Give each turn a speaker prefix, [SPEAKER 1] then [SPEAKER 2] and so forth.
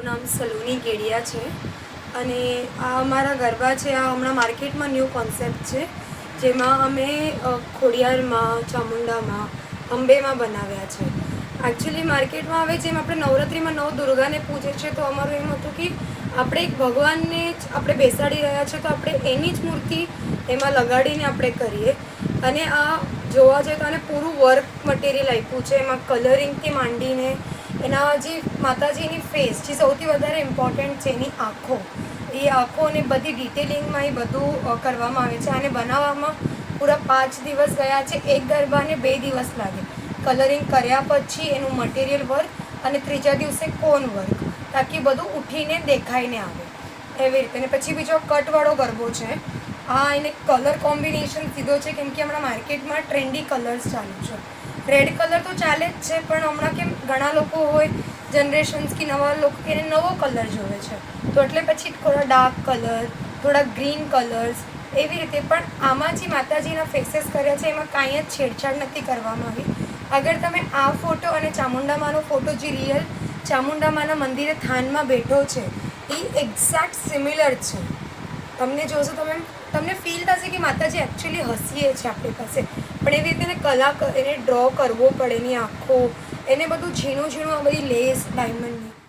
[SPEAKER 1] મારું નામ સલોની ગેડિયા છે અને આ અમારા ગરબા છે, આ હમણાં માર્કેટમાં ન્યૂ કોન્સેપ્ટ છે, જેમાં અમે ખોડિયારમાં, ચામુંડામાં, અંબેમાં બનાવ્યા છે. એકચ્યુઅલી માર્કેટમાં હવે જેમ આપણે નવરાત્રિમાં નવ દુર્ગાને પૂજે છે, તો અમારું એમ હતું કે આપણે એક ભગવાનને જ આપણે બેસાડી રહ્યા છે, તો આપણે એની જ મૂર્તિ એમાં લગાડીને આપણે કરીએ. અને આ જોવા જઈએ તો આને પૂરું વર્ક મટીરિયલ આપ્યું છે, એમાં કલરિંગથી માંડીને એના જે માતાજીની ફેસ જે સૌથી વધારે ઇમ્પોર્ટન્ટ છે એની આંખો. એ આંખો અને બધી ડિટેલિંગમાં એ બધું કરવામાં આવે છે અને બનાવવામાં પૂરા પાંચ દિવસ ગયા છે. એક ગરબાને બે દિવસ લાગે. કલરિંગ કર્યા પછી એનું મટીરિયલ વર્ક અને ત્રીજા દિવસે કોન વર્ક તાકી બધું ઉઠીને દેખાઈને આવે. એવી રીતે. અને પછી બીજો કટવાળો ગરબો છે. આ એને કલર કોમ્બિનેશન સીધો છે, કેમ કે હમણાં માર્કેટમાં ટ્રેન્ડી કલર્સ ચાલુ છે. રેડ કલર તો ચાલે જ છે, પણ હમણાં કેમ ઘણા લોકો હોય જનરેશન્સ કે નવા લોકો એને નવો કલર જોવે છે. તો એટલે પછી થોડા ડાર્ક કલર થોડા ગ્રીન કલર્સ એવી રીતે. પણ આમાં જે માતાજીના ફેસીસ કર્યા છે, એમાં કાંઈ જ છેડછાડ નથી કરવામાં આવી. અગર તમે આ ફોટો અને ચામુંડામાનો ફોટો જે રિયલ ચામુંડામાના મંદિરે થાનમાં બેઠો છે, એ એક્ઝેક્ટ સિમિલર છે. તમને જોશો તમે તમને ફીલ થશે કે માતાજી એકચ્યુઅલી હસીએ છે આપણી પાસે. પણ એવી રીતે એને કલા એને ડ્રો કરવો પડે એની આંખો, એને બધું ઝીણું ઝીણું આ બધી લેસ ડાયમંડની